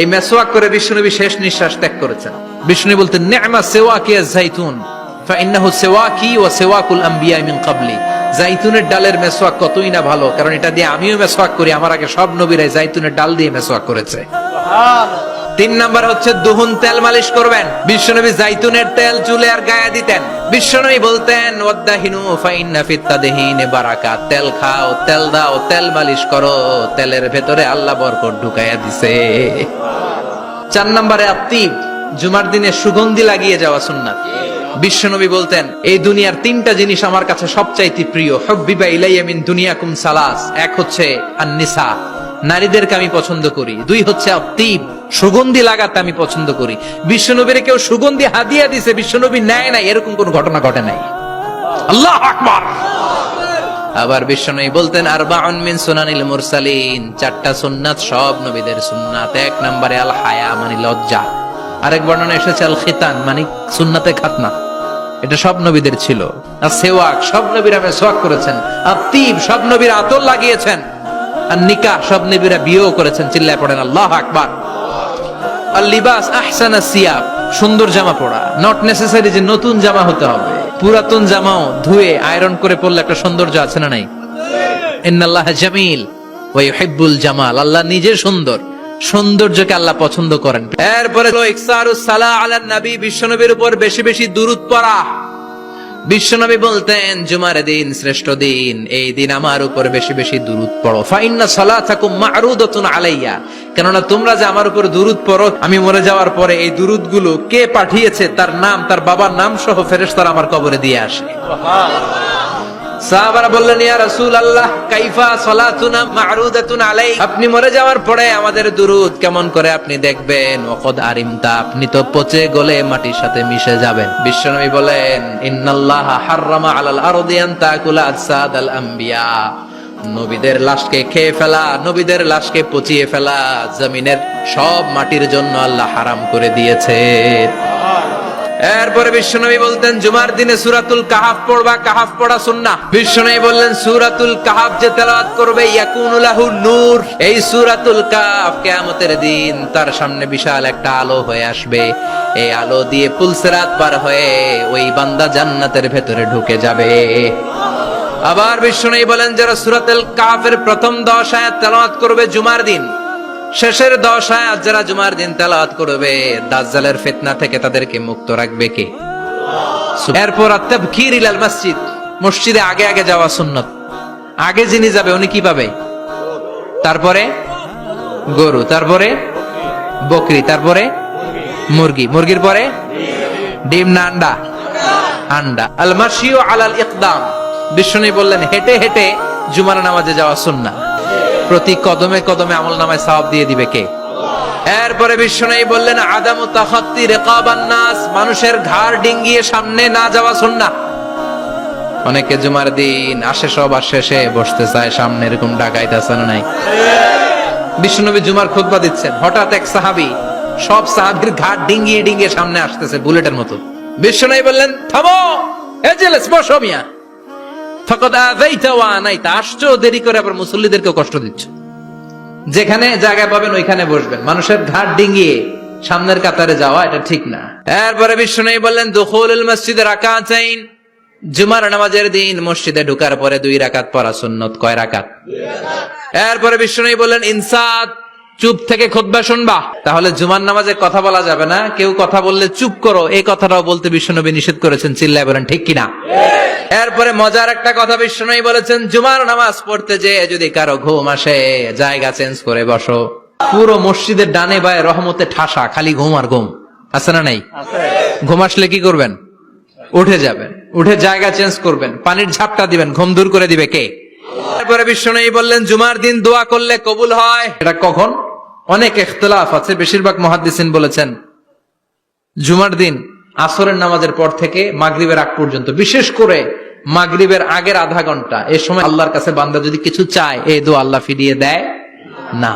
এই মেসওয়াক করে বিশ্বনবী শেষ নিঃশ্বাস ত্যাগ করেছেন। বিষ্ণু বলতেন, নেমা সেওয়াকি জাইতুন, ফাইন্নাহু সেওয়াকি ওয়া সেওয়াকুল আম্বিয়া মিন ক্বাবলি জাইতুনের ডালের মেসওয়াক কতই না ভালো, কারণ এটা দিয়ে আমিও মেসওয়াক করি, আমার আগে সব নবীরাই জাইতুনের ডাল দিয়ে মেসওয়াক করেছে। তিন নাম্বার হচ্ছে, দুহুন তেল মালিশ করবেন। বিশ্বনবী জাইতুনের তেল চুলে আর গায়ে দিতেন। বিশ্বনবী বলতেন, ওয়াদ্দাহিনু ফাইন্না ফিত্তাদেহিন বারাকাত তেল খাও, তেল দাও, তেল মালিশ করো, তেলের ভেতরে আল্লাহ বরকত ঢুকাইয়া দিছে। চার নম্বরে আত্মিব জুমার দিনে সুগন্ধি লাগিয়ে যাওয়া সুন্নাত। বিশ্বনবী বলতেন, এই দুনিয়ার তিনটা জিনিস আমার কাছে সবচাইতে প্রিয়। হব্বিবা ইলাইয়া মিন দুনিয়াকুম সালাস। এক হচ্ছে আন-নিসা। নারীদেরকে আমি পছন্দ করি। দুই হচ্ছে আত্মিব সুগন্ধি লাগাতে আমি পছন্দ করি। বিশ্বনবীর কেউ সুগন্ধি হাদিয়া দিছে, বিশ্বনবী নেয় নাই, এরকম কোন ঘটনা ঘটে নাই। আল্লাহ আকবার! আবার বিশ্বনবী বলতেন, আরবাউন মিন সুনানিল মুরসালিন চারটা সুন্নাত সব নবীদের সুন্নাত। এক নম্বরে আল হায়া মানে লজ্জা। আরেক এসেছে আল খিতান মানে সুন্নাতে খাতনা। এটা সব নবীদের ছিল। আর সেওয়াক, সব নবীরা করেছেন। আর তিব, সব নবীরা আতর লাগিয়েছেন। আর নিকাহ, সব নবীরা বিয়েও করেছেন। চিল্লায় পড়েন, আল্লাহ আকবার! আর আহসানা সিয়াব, সুন্দর জামা পরা। নট নেসেসারি যে নতুন জামা হতে হবে। পুরাতন জামাও ধুয়ে আয়রন করে পড়লে একটা সৌন্দর্য আছে না নাই? ইন্নাল্লাহ জামিল ওয়া ইউহিব্বুল জামাল। আল্লাহ নিজে সুন্দর। সৌন্দর্যকে আল্লাহ পছন্দ করেন। এরপরে সালাহ আলান নবী বিশ্বনবীর উপর বেশি বেশি দুরুদ পড়া। বিশ্বনবী বলতেন, জুমার দিন শ্রেষ্ঠ দিন, এই দিন আমার উপর বেশি বেশি দুরুদ পড়ো। ফাইন্না সালাতাকুম মা'রুদাতুন আলাইয়া। কেননা তোমরা যে আমার উপর দুরুদ পড়ো, আমি মরে যাওয়ার পরে এই দূরত কে পাঠিয়েছে, তার নাম, তার বাবার নাম সহ ফেরেশতারা আমার কবরে দিয়ে আসে। আপনি মরে যাওয়ার পরে আমাদের দুরুদ কেমন করে আপনি দেখবেন? ওয়াকাদ আরিমতা আপনি তো পচে গলে মাটির সাথে মিশে যাবেন। বিশ্বনবী বলেন, ইন্নাল্লাহা নবীদের লাশকে খেয়ে ফেলা, নবীদের লাশকে পচিয়ে ফেলা, জমিনের সব মাটির জন্য আল্লাহ হারাম করে দিয়েছে। এরপরে বিশ্বনবী বলতেন, জুমার দিনে সুরাতুল কাহাফ পড়বা, কাহাফ পড়া সুন্না বিশ্বনবী বললেন, সুরাতুল কাহাফ যে তেলাওয়াত করবে ইয়াকুনুলাহু নূর। এই সুরাতুল কাহাফ কিয়ামতের দিন তার সামনে বিশাল একটা আলো হয়ে আসবে। এই আলো দিয়ে পুলসিরাত পার হয়ে ওই বান্দা জান্নাতের ভেতরে ঢুকে যাবে। আবার বিশ্বনবী বলেন, যারা সুরাতুল কাহাফের প্রথম দশ আয়াত তেলাওয়াত করবে জুমার দিন শেষের দশ আয়াত যারা জুমার দিন তেলাওয়াত করবে দাজ্জালের ফিতনা থেকে তাদেরকে মুক্ত রাখবে কে? এরপর আত্তাবকির ইলাল মসজিদ মসজিদে আগে আগে যাওয়া সুন্নত। আগে যিনি যাবে উনি কি পাবে? তারপরে গরু তারপরে বকরি তারপরে মুরগি। মুরগির পরে ডিম না আন্ডা? আন্ডা। আল মাসিও আলাল ইকদাম। বিষ্ণু বললেন হেঁটে হেঁটে জুমার নামাজে যাওয়া সুন্না প্রতি কদমে কদমে আমল নামায় সওয়াব দিয়ে দিবে কে? এরপরে বিশ্বনাই বললেন, আদামু রিকাবান নাস, মানুষের ঘাড় ডিঙ্গিয়ে সামনে না যাওয়া সুন্নাহ। অনেকে জুমার দিন আসে সব, আর শেষে বসতে চায়, সামনে এরকম ডাকাইতেছে না নাই? বিশ্বনবী জুমার খুতবা দিচ্ছেন। হঠাৎ এক সাহাবি সব সাহাবীর ঘাট ডিঙ্গিয়ে ডিঙ্গিয়ে সামনে আসতেছে, বুলেটের মতো। বিশ্বনবী বললেন, থামো এজেলেস বসো মিয়া। আসছো, দেরি করে আবার মুসল্লিদেরকে কষ্ট দিচ্ছ। যেখানে জায়গা পাবেন, ওইখানে বসবেন। মানুষের ঘাট ডিঙ্গিয়ে সামনের কাতারে যাওয়া, এটা ঠিক না। এরপরে বিষ্ণু বললেন, দুখুলুল মসজিদে রাকাতাইন। জুমার নামাজের দিন মসজিদে ঢুকার পরে দুই রাকাত পড়া সুন্নত। কয় রাকাত? এরপরে বিষ্ণু বললেন ইনসাত চুপ থেকে খুতবা শুনবা। তাহলে জুমার নামাজে কথা বলা যাবে না। কেউ কথা বললে চুপ করো। এই কথাটাও বলতে বিশ্বনবী নিষেধ করেছেন। চিল্লায় বলেন ঠিক কিনা? এরপরে মজার একটা কথা বিশ্বনবী বলেছেন জুমার নামাজ পড়তে যে যদি কারও ঘুম আসে জায়গা চেঞ্জ করে বসো। পুরো মসজিদের ডানে বায়ে রহমতে ঠাসা খালি ঘুম আর ঘুম। আছে না নাই? ঘুম আসলে কি করবেন? উঠে যাবেন। উঠে জায়গা চেঞ্জ করবেন। পানির ঝাপটা দিবেন। ঘুম দূর করে দিবে কে? তারপরে বিশ্বনবী বললেন জুমার দিন দোয়া করলে কবুল হয়। এটা কখন? অনেক এখতলাফ আছে, বেশিরভাগ মহাদ্দিসিন বলেছেন। জুমার দিন, আসরের নামাজের পর থেকে মাগরীবের আগ পর্যন্ত, বিশেষ করে মাগরীবের আগের আধা ঘণ্টা, এ সময় আল্লাহর কাছে বান্দা যদি কিছু চায়, এ দো আল্লাহ ফিরিয়ে দেয় না।